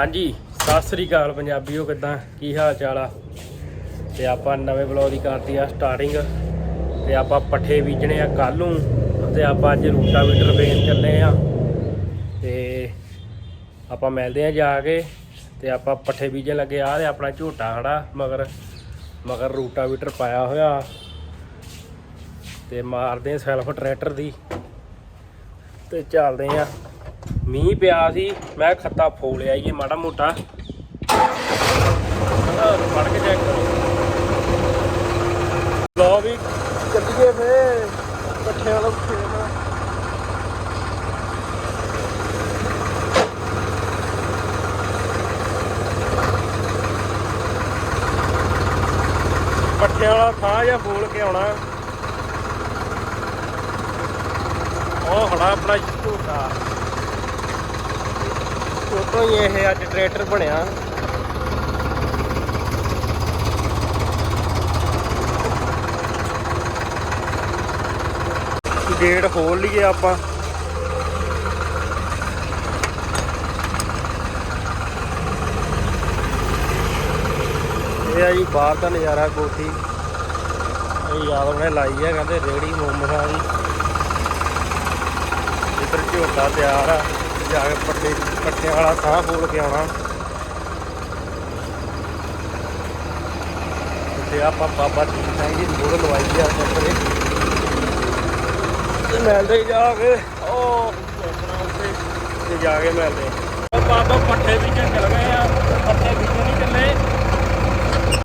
ਹਾਂਜੀ, ਸਤਿ ਸ੍ਰੀ ਅਕਾਲ ਪੰਜਾਬੀਓ, ਕਿਦਾਂ? ਕੀ ਹਾਲ ਚਾਲ ਆ? ਤੇ ਆਪਾਂ ਨਵੇਂ ਬਲੌਗ ਦੀ ਕਰਤੀ ਆ ਸਟਾਰਟਿੰਗ ਤੇ ਆਪਾਂ ਪੱਠੇ ਬੀਜਣੇ ਆ ਕੱਲ ਨੂੰ, ਤੇ ਆਪਾਂ ਅੱਜ ਰੂਟਾਵੀਟਰ ਵੇਚਣ ਚੱਲੇ ਆ। ਤੇ ਆਪਾਂ ਮਿਲਦੇ ਆ ਜਾ ਕੇ, ਤੇ ਆਪਾਂ ਪੱਠੇ ਬੀਜਣ ਲੱਗੇ ਆ, ਤੇ ਆਪਣਾ ਝੋਟਾ ਖੜਾ, ਮਗਰ ਮਗਰ ਰੂਟਾਵੀਟਰ ਪਾਇਆ ਹੋਇਆ। ਤੇ ਮਾਰਦੇ ਆ ਸੈਲਫ ਟਰੈਕਟਰ ਦੀ। ਤੇ ਚੱਲਦੇ ਆ। ਮੀਂਹ ਪਿਆ ਸੀ, ਮੈਂ ਖੱਤਾ ਫੋਲਿਆ ਇਹ ਮਾੜਾ ਮੋਟਾ। ਫੜ ਕੇ ਚੈੱਕ ਕਰੋ। ਲੋ ਵੀ ਚੱਲੀਏ ਫੇ ਇਕੱਠੇ ਵਾਲਾ ਖੇਡਣਾ ਪੱਠਿਆਂ ਵਾਲਾ ਥਾਂ ਜਾਂ ਫੋਲ ਕੇ ਆਉਣਾ। ਉਹ ਖੜਾ ਆਪਣਾ ਝੂਟਾ ਉਤੋਂ ਹੀ ਇਹ ਅੱਜ ਟਰੈਕਟਰ ਬਣਿਆ। ਗੇਟ ਖੋਲ ਲਈਏ ਆਪਾਂ। ਇਹ ਆ ਜੀ ਬਾਹਰ ਦਾ ਨਜ਼ਾਰਾ ਕੋਠੀ ਇਹ ਯਾਦਵ ਨੇ ਲਾਈ ਆ, ਕਹਿੰਦੇ ਰੇੜੀ ਮੋਮਸਾਂ ਦੀ ਇੱਧਰ ਝੋਟਾ ਤਿਆਰ ਆ। ਜਾ ਕੇ ਪੱਟੇ ਪੱਟਿਆਂ ਵਾਲਾ ਸਾਹ ਫੋਲ ਕੇ ਆਉਣਾ। ਤੇ ਆਪਾਂ ਬਾਬਾ ਦੀਪ ਸਿੰਘ ਜੀ ਮੋੜ ਲਵਾਈ ਆ ਚੱਕਰੇ ਤੇ ਮਿਲਦੇ ਜਾ ਕੇ, ਉਹ ਤੇ ਜਾ ਕੇ ਮਿਲਦੇ ਬਾਬਾ ਪੱਠੇ ਵੀ ਚੱਲ ਗਏ ਆ, ਪੱਠੇ ਵੀ ਨਹੀਂ ਚੱਲੇ।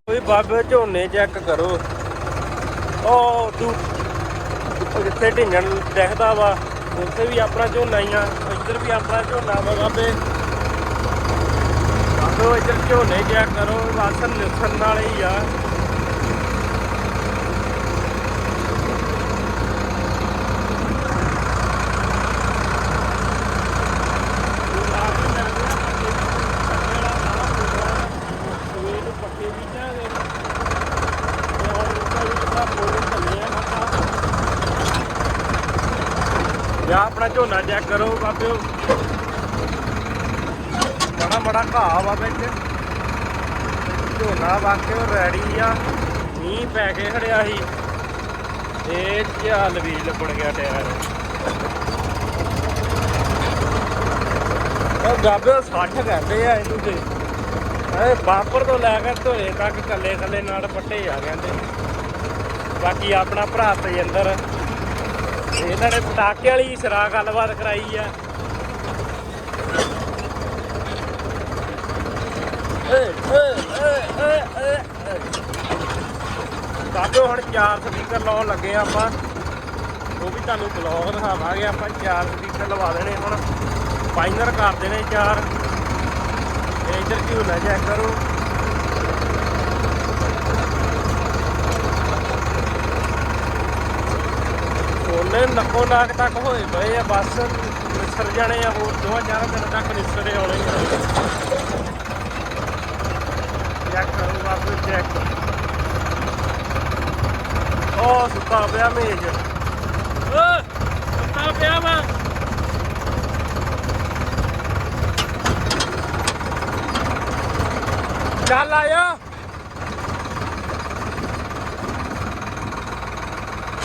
ਕੋਈ ਬਾਬੇ ਝੋਨੇ ਚੈੱਕ ਕਰੋ। ਉਹ ਤੂੰ ਜਿੱਥੇ ਢਿੰਗਣ ਦਿਖਦਾ ਵਾ, ਉੱਥੇ ਵੀ ਆਪਣਾ ਝੋਨਾ ਹੀ ਆ। ਇੱਧਰ ਵੀ ਆਪਣਾ ਝੋਨਾ ਵਾ ਬਾਬੇ ਬਾਬੇ ਇੱਧਰ ਝੋਨੇ ਚੈੱਕ ਕਰੋ ਰਾਸ਼ਨ ਨਿਸਣ ਨਾਲ ਹੀ ਆ ਜਾਂ ਆਪਣਾ ਝੋਨਾ ਚੈੱਕ ਕਰੋ ਬਾਬਿਓ ਬੜਾ ਬੜਾ ਘਾਹ ਵਾ ਵਿੱਚ ਝੋਨਾ ਵਾਕਿਓ ਰੈਡੀ ਆ। ਮੀਂਹ ਪੈ ਕੇ ਖੜਿਆ ਸੀ। ਇਹ ਚੱਲ ਵੀ ਲੱਭਣ ਗਿਆ ਟਾਇਰ ਉਹ ਗਾਬਿਓ 60 ਕਹਿੰਦੇ ਆ ਇਹਨੂੰ ਤੇ। ਇਹ ਬਾਪਰ ਤੋਂ ਲੈ ਕੇ ਧੋਏ ਤੱਕ ਕੱਲੇ ਕੱਲੇ ਨਾਲ ਪੱਟੇ ਆ ਕਹਿੰਦੇ। ਬਾਕੀ ਆਪਣਾ ਭਰਾ ਤਜਿੰਦਰ। ਇਹਨਾਂ ਨੇ ਪਟਾਕੇ ਵਾਲੀ ਸਰਾ ਗੱਲਬਾਤ ਕਰਾਈ ਆ। ਏ ਹੁਣ ਚਾਰ ਸਪੀਕਰ ਲਾਉਣ ਲੱਗੇ ਆਪਾਂ। ਉਹ ਵੀ ਤੁਹਾਨੂੰ ਬਲੌਗ ਦਿਖਾਵਾਂਗੇ, ਆਪਾਂ ਚਾਰ ਸਪੀਕਰ ਲਵਾ ਦੇਣੇ ਹੁਣ। ਫਾਈਨਲ ਕਰ ਦੇਣੇ ਚਾਰ। ਤੇ ਇੱਧਰ ਕਿਉਂ ਚੈੱਕ ਕਰੋ। ਉਹਨੇ ਨੱਕੋ ਨਾਕ ਤੱਕ ਹੋਏ ਪਏ ਆ, ਬਸ ਨਿਸਰ ਜਾਣੇ ਆ, ਹੋਰ ਦੋ ਚਾਰਾਂ ਦਿਨ ਤੱਕ ਨਿਸਰੇ ਆਉਣੇ ਆ। ਬਸ ਚੈੱਕ ਉਹ ਸੁੱਤਾ ਪਿਆ ਮੇਜ। ਓ ਸੁੱਤਾ ਪਿਆ ਵਾ। ਚੱਲ ਆਇਆ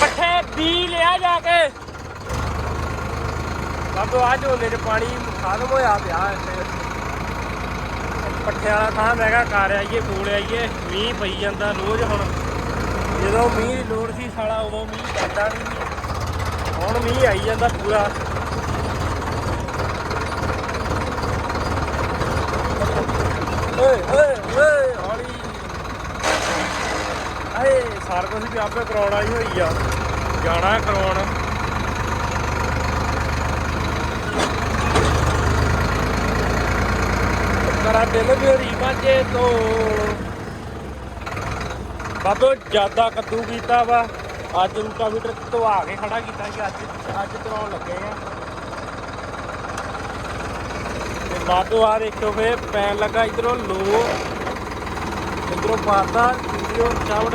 ਪੱਠੇ ਬੀ ਲਿਆ ਜਾ ਕੇ। ਬਾਬੂ ਆ ਝੋਨੇ 'ਚ ਪਾਣੀ ਖਤਮ ਹੋਇਆ ਪਿਆ ਇੱਥੇ। ਪੱਠਿਆਂ ਵਾਲਾ ਥਾਂ ਮੈਂ ਕਿਹਾ ਕਰ ਆਈਏ, ਕੋਲ ਆਈਏ, ਮੀਂਹ ਪਈ ਜਾਂਦਾ ਰੋਜ਼ ਹੁਣ। ਜਦੋਂ ਮੀਂਹ ਦੀ ਲੋੜ ਸੀ ਸਾਲਾ, ਉਦੋਂ ਮੀਂਹ ਪੈਂਦਾ ਨਹੀਂ। ਹੁਣ ਮੀਂਹ ਆਈ ਜਾਂਦਾ ਪੂਰਾ। ਓਏ ਓਏ ਓਏ, ਹੌਲੀ। ਆਏ, ਸਾਰ ਕੁਝ ਵੀ ਆਪੇ ਕਰਾਉਣ ਆਈ ਹੋਈ ਆ। ਜਾਣਾ ਕਰਾਉਣ। ਕਰਾ ਦਿਲ ਵੀ ਹੋਰੀ ਬਾਬੋ ਜ਼ਿਆਦਾ ਕੱਦੂ ਕੀਤਾ ਵਾ। ਅੱਜ ਰੂਟਾਵੀਟਰ ਤੋਂ ਆ ਕੇ ਖੜਾ ਕੀਤਾ ਕਿ ਅੱਜ ਅੱਜ ਕਰਾਉਣ ਲੱਗੇ ਆ। ਤੇ ਬਾਬੋ ਆ ਦੇਖੋ ਫੇ, ਪੈਣ ਲੱਗਾ ਇਧਰੋਂ ਲੋ। ਇਧਰੋਂ ਪਾਤਾ, ਵੀਡੀਓ ਚਾਵੜ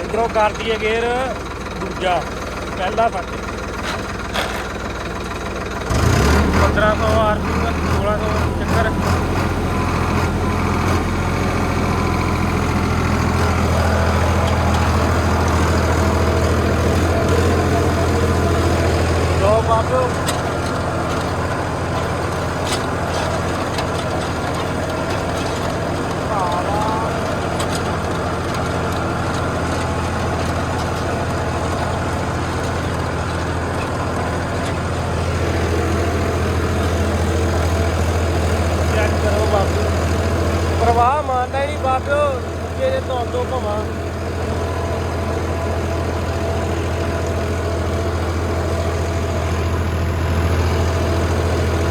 ਇਧਰੋਂ ਕਰਦੀ ਹੈ ਗੇਰ, ਦੂਜਾ, ਪਹਿਲਾ ਫੱਟ 1500 ਆਰਪੀ 1600 ਚੱਕਰ ਲੋ ਬਾਬੂ ਚੈੱਕ ਕਰੋ ਬਾਬੂ ਪ੍ਰਵਾਹ ਮੰਨਦਾ ਹੀ ਨਹੀਂ ਬਾਬਿਓ ਕਿਹਦੇ ਤੋਂ ਤੋਂ ਭਵਾਂ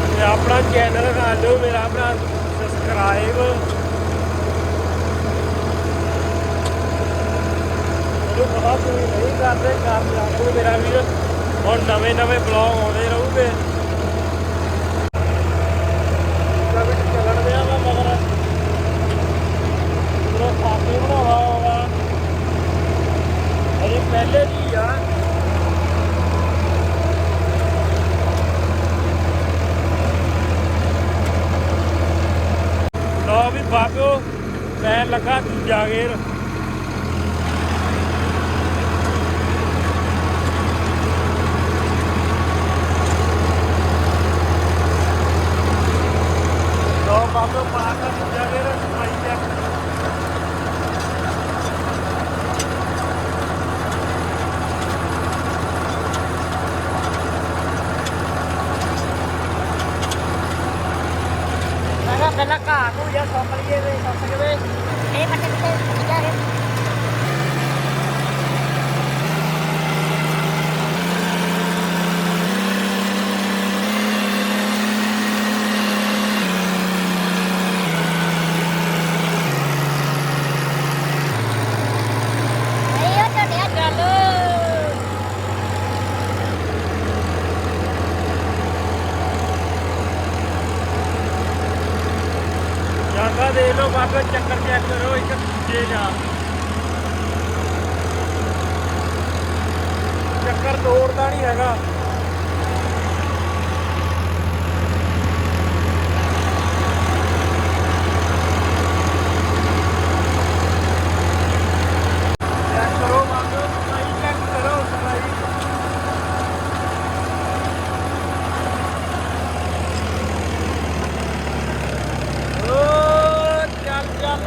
ਤੇ ਆਪਣਾ ਚੈਨਲ ਕਰ ਮੇਰਾ ਆਪਣਾ ਸਬਸਕ੍ਰਾਈਬ ਮੈਨੂੰ ਪਤਾ ਤੁਸੀਂ ਨਹੀਂ ਕਰਦੇ ਕਰ ਲਾਗੋ ਮੇਰਾ ਵੀਰ ਹੁਣ ਨਵੇਂ ਨਵੇਂ ਬਲੌਗ ਆਉਂਦੇ ਰਹੂਗੇ। ਕਵਿਟ ਚੱਲਣ ਦਿਆ ਵਾ ਮਗਰ। ਪੂਰਾ ਖਾਤੇ ਬਣਾਵਾ ਹੋਗਾ ਅਜੇ ਪਹਿਲੇ ਦੀ ਆ ਲੋ ਵੀ ਬਾਬਿਓ ਮੈਂ ਲੱਗਾ ਦੂਜਾ ਗੇਰ ਲੋ ਬਾਬਿਓ ਪਾ ਕੇ ਦੂਜਾ ਗੇਰ ਸਫ਼ਾਈ ਚੈੱਕ ਮੈਂ ਕਿਹਾ ਪਹਿਲਾਂ ਘਾਹ ਨੂੰ ਜਾਂ ਸੁੱਕ ਲਈਏ ਵੇ ਸੁੱਕ ਜਵੇ ਇਹ ਪੱਟੇ ਕਿੱਥੇ ਜਾ ਰਹੇ ਨਹੀਂ ਉਹ ਟੱਡਿਆ ਚੱਲ ਜਾਂਦਾ ਦੇ ਲੋ ਬਾਬਾ ਚੱਕਰ ਚੈੱਕ ਕਰੋ ਇੱਕ ਦੂਜੇ ਦਾ ਚੱਕਰ ਤੋੜਦਾ ਨਹੀਂ ਹੈਗਾ ਚੈੱਕ ਕਰੋ ਬਾਬਾ ਸਫ਼ਾਈ ਚੈੱਕ ਕਰੋ ਸਫ਼ਾਈ ਓ ਚੱਲ ਚੱਲ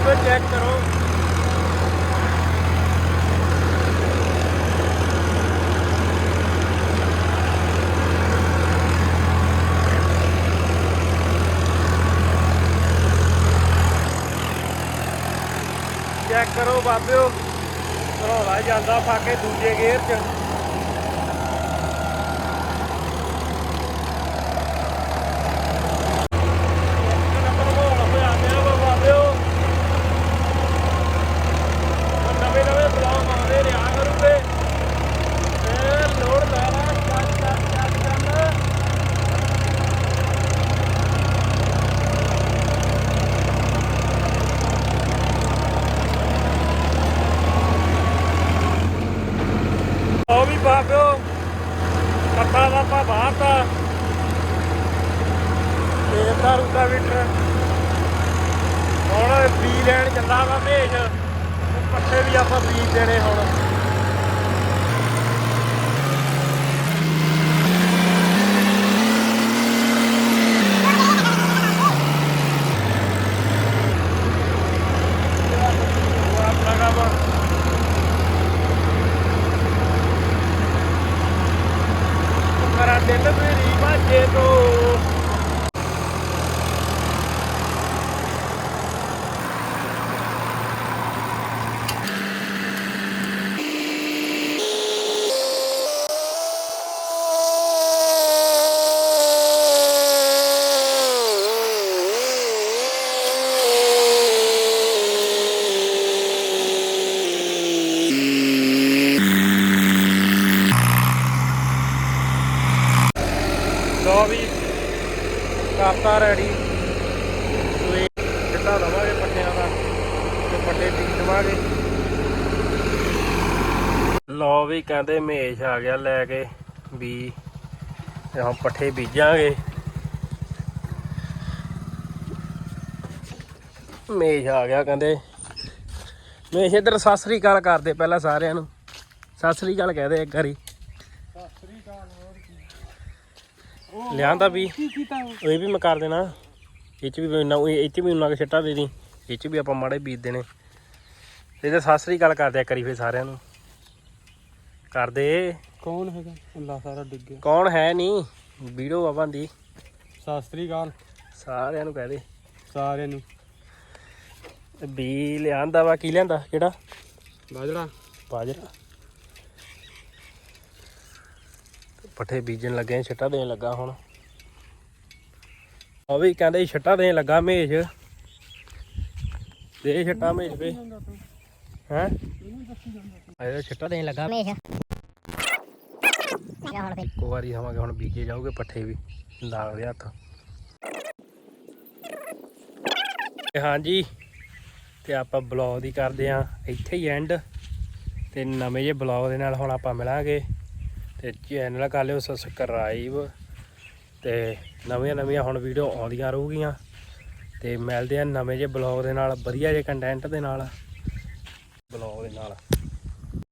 ਲੋ ਚੈੱਕ ਕਰੋ। ਚੈੱਕ ਕਰੋ ਬਾਬਿਓ। ਘਰੋਲਾ ਜਾਂਦਾ ਫਾਕੇ ਦੂਜੇ ਗੇਅਰ 'ਚ ਇੱਕ ਨੰਬਰ ਘਰੋਲਾ ਹੋਇਆ ਪਿਆ ਵਾ ਬਾਬਿਓ। ਹੁਣ ਨਵੇਂ ਨਵੇਂ ਬਲੌਗ ਆਉਂਦੇ ਰਿਹਾ ਕਰੂਗੇ ਇਹ ਲੋੜ ਲਾ ਲਾ ਚੱਲ ਚੱਲ ਚੱਲ ਚੱਲ ਉਹ ਵੀ ਬਾਬਿਓ ਕੱਟਾ ਦਾ ਪਾ ਬਾਹਰਤਾ ਤੇ ਦਾ ਰੂਟਾ ਵੀਟਰ ਹੁਣ ਬੀ ਲੈਣ ਚੱਲਾ ਵਾ ਭੇਜ ਤੇ ਪੱਠੇ ਵੀ ਆਪਾਂ ਬੀਜ ਦੇਣੇ ਹੁਣ। ਉਹ ਕਰਾ ਦਿਨ ਮੇਰੀ ਬਾਜੇ ਤੋਂ ਲੋ ਵੀ ਕਰਤਾ ਰੈਡੀ ਸੂਏ ਚਿੱਟਾ ਦਵਾਂਗੇ ਪੱਟਿਆਂ ਦਾ ਤੇ ਪੱਟੇ ਟੀਕ ਦਵਾਂਗੇ ਲਓ ਵੀ ਕਹਿੰਦੇ ਮੇਸ਼ ਆ ਗਿਆ ਲੈ ਕੇ ਵੀ ਹਾਂ ਪੱਠੇ ਬੀਜਾਂਗੇ। ਮੇਸ਼ ਆ ਗਿਆ ਕਹਿੰਦੇ। ਮੇਸ਼ ਇਧਰ ਸਤਿ ਸ੍ਰੀ ਕਰਦੇ ਪਹਿਲਾਂ ਸਾਰਿਆਂ ਨੂੰ। ਸਤਿ ਸ੍ਰੀ ਅਕਾਲ ਕਹਦੇ ਇੱਕ ਵਾਰੀ। ਲਿਆਂਦਾ ਵੀ। ਇਹ ਵੀ ਮੈਂ ਕਰ ਦੇਣਾ। ਇਹ ਚ ਵੀ ਨਾ ਇਹ ਚ ਵੀ ਉਹਨਾਂ ਕੇ ਛੱਟਾ ਦੇ ਦੀ। ਇਹ ਚ ਵੀ ਆਪਾਂ ਮਾੜੇ ਬੀਜ ਦੇਣੇ ਤੇ ਤੇ ਸਤਿ ਕਰਦੇ ਆ ਕਰੀ ਫੇ ਸਾਰਿਆਂ ਨੂੰ। ਕਰਦੇ। ਕੌਣ ਹੈਗਾ? ਅੱਲਾ ਸਾਰਾ ਡਿੱਗ ਗਿਆ। ਕੌਣ ਹੈ ਨਹੀਂ? ਵੀਡੀਓ ਆ ਬੰਦੀ ਸਤਿ ਸ੍ਰੀ ਅਕਾਲ। ਸਾਰਿਆਂ ਨੂੰ ਕਹਦੇ ਸਾਰਿਆਂ ਨੂੰ। ਬੀ ਲਿਆਂਦਾ ਵਾ ਕੀ ਲਿਆਂਦਾ? ਕਿਹੜਾ? ਬਾਜੜਾ ਬਾਜਰਾ। ਪੱਠੇ ਬੀਜਣ ਲੱਗੇ ਆ, ਛੱਟਾ ਦੇਣ ਲੱਗਾ ਹੁਣ। ਉਹ ਵੀ ਕਹਿੰਦੇ ਛੱਟਾ ਦੇਣ ਲੱਗਾ ਮੇਜ ਦੇ ਛੱਟਾ ਮੇਜ ਪੇ ਹੈ? ਆਇਆ ਛੱਟਾ ਦੇਣ ਲੱਗਾ। ਹਮੇਸ਼ਾ ਜਾਂ ਫਿਰ ਇੱਕੋ ਵਾਰੀ ਹਵਾਂਗੇ ਹੁਣ ਬੀਜੇ ਜਾਊਗੇ ਪੱਠੇ ਵੀ ਲਾ ਦੇ ਹੱਥ। ਤੇ ਹਾਂਜੀ, ਤੇ ਆਪਾਂ ਬਲੌਗ ਦੀ ਕਰਦੇ ਆ, ਇੱਥੇ ਹੀ ਐਂਡ ਤੇ ਨਵੇਂ ਜੇ ਬਲੌਗ ਦੇ ਨਾਲ ਹੁਣ ਆਪਾਂ ਮਿਲਾਂਗੇ। ਤੇ ਚੈਨਲ ਕਰ ਲਿਓ ਸਬਸਕ੍ਰਾਈਬ ਤੇ ਨਵੀਆਂ ਨਵੀਆਂ ਹੁਣ ਵੀਡੀਓ ਆਉਂਦੀਆਂ ਰਹੂਗੀਆਂ। ਤੇ ਮਿਲਦੇ ਆ ਨਵੇਂ ਜੇ ਬਲੌਗ ਦੇ ਨਾਲ, ਵਧੀਆ ਜੇ ਕੰਟੈਂਟ ਦੇ ਨਾਲ।